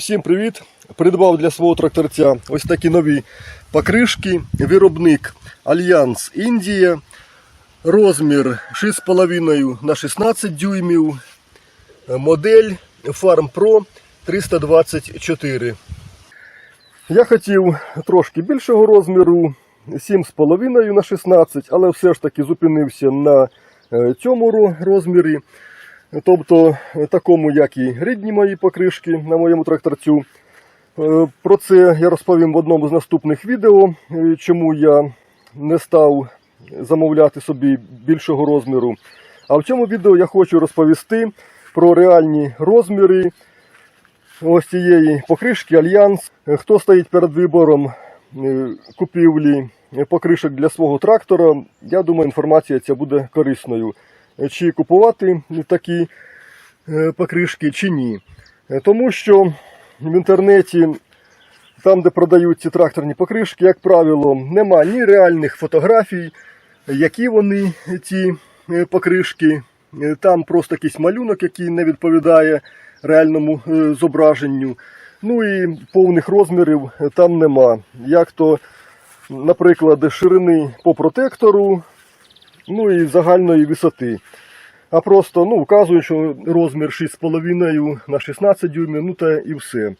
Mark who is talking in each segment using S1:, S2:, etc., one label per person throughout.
S1: Всім привіт! Придбав для свого тракторця ось такі нові покришки. Виробник Альянс Індія. Розмір 6,5 на 16 дюймів. Модель Farm Pro 324. Я хотів трошки більшого розміру 7,5 на 16, але все ж таки зупинився на е, цьому розмірі. Тобто е, такому, як і рідні мої покришки на моєму тракторцю. Е, Про це я розповім в одному з наступних відео, е, чому я не став замовляти собі більшого розміру. А в цьому відео я хочу розповісти про реальні розміри ось цієї покришки Альянс. Хто стоїть перед вибором купівлі покришок для свого трактора, я думаю, інформація ця буде корисною. Чи купувати такі е, покришки, чи ні. Е, Тому що в інтернеті, там, де продають ці тракторні покришки, як правило, нема ні реальних фотографій, які вони ці е, покришки. Там просто якийсь малюнок, який не відповідає реальному зображенню. Ну і повних розмірів там нема. Як то, наприклад, ширини по протектору, ну і загальної висоти. А просто ну, вказують, що розмір 6,5 на 16 дюймів, ну та і все.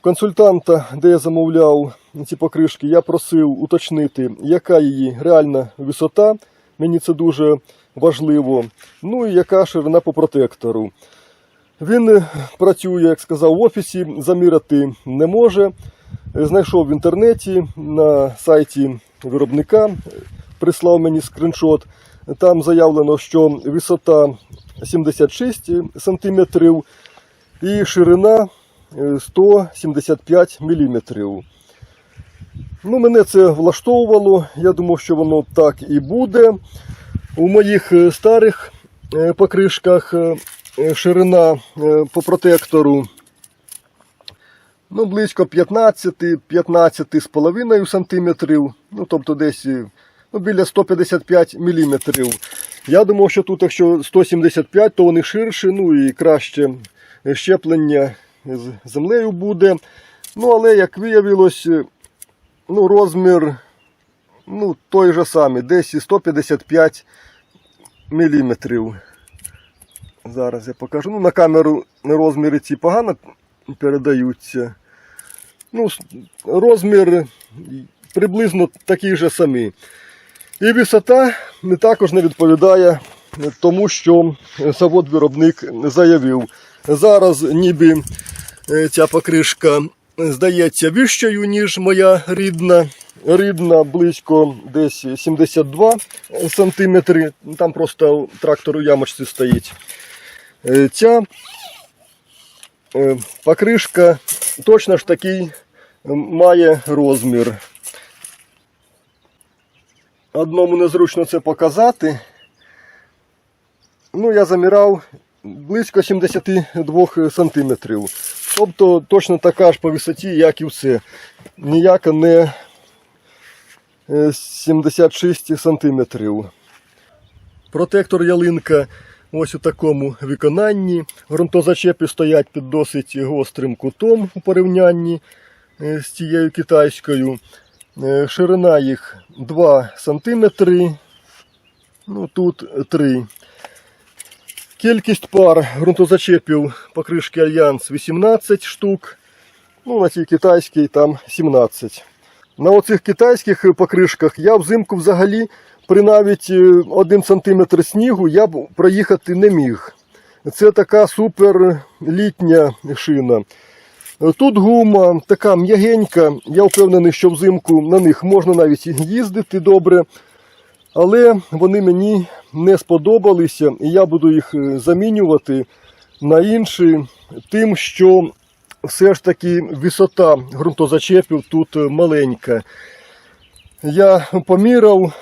S1: Консультанта, де я замовляв ці покришки, я просив уточнити, яка її реальна висота. Мені це дуже важливо. Ну і яка ширина по протектору. Він працює, як сказав, в офісі, заміряти не може. Знайшов в інтернеті на сайті виробника, прислав мені скріншот. Там заявлено, що висота 76 см і ширина е, 175 мм. Ну, мене це влаштовувало. Я думав, що воно так і буде. У моїх е, старих е, покришках е, е, ширина е, по протектору ну, близько 15-15 з половиною сантиметрів, ну, тобто десь е, ну, біля 155 мм. Я думав, що тут, якщо 175, то вони ширші, ну і краще щеплення з землею буде. Ну, але, як виявилось, ну, розмір ну, той же самий, десь і 155 міліметрів. Зараз я покажу. Ну, на камеру розміри ці погано передаються. Ну, розмір приблизно такий же самий. І висота не також не відповідає тому, що завод-виробник заявив. Зараз ніби е, ця покришка здається вищою, ніж моя рідна. Рідна близько десь 72 сантиметри. Там просто трактор у ямочці стоїть. Е, Ця е, покришка точно ж такий має розмір. Одному незручно це показати. Ну, я заміряв близько 72 сантиметрів. Тобто точно така ж по висоті, як і все. Ніяка не е, 76 сантиметрів. Протектор ялинка ось у такому виконанні. Грунтозачепи стоять під досить гострим кутом у порівнянні е, з цією китайською. Е, Ширина їх 2 см. Ну, тут 3 Кількість пар ґрунтозачепів покришки Альянс 18 штук. Ну, на цій китайській там 17. На оцих китайських покришках я взимку взагалі при навіть 1 см снігу я б проїхати не міг. Це така супер літня шина. Тут гума така м'ягенька. Я впевнений, що взимку на них можна навіть їздити добре. Але вони мені не сподобалися, і я буду їх е, замінювати на інші, тим, що все ж таки висота ґрунтозачепів тут е, маленька. Я поміряв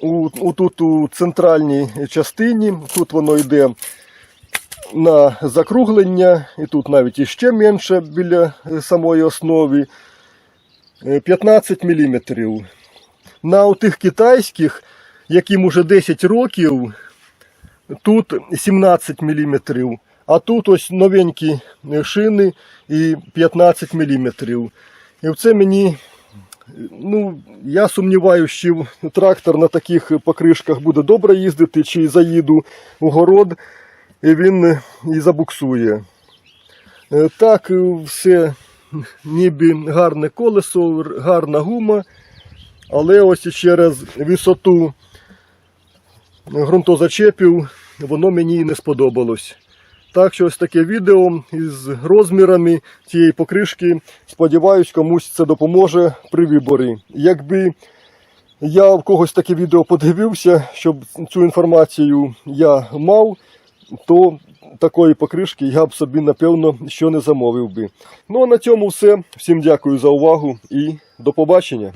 S1: у, у, тут у центральній частині, тут воно йде на закруглення, і тут навіть іще менше біля е, самої основи. е, 15 мм. На тих китайських, яким уже 10 років, тут 17 мм, А тут ось новенькі шини і 15 мм. І це мені, ну, я сумніваюся, що трактор на таких покришках буде добре їздити, чи заїду у город, і він і забуксує. Е, Так, е, все ніби гарне колесо, гарна гума, але ось через висоту ґрунтозачепів воно мені не сподобалось. Так що ось таке відео із розмірами цієї покришки. Сподіваюсь, комусь це допоможе при виборі. Якби я в когось таке відео подивився, щоб цю інформацію я мав, то такої покришки я б собі напевно що не замовив би. Ну а на цьому все. Всім дякую за увагу і до побачення.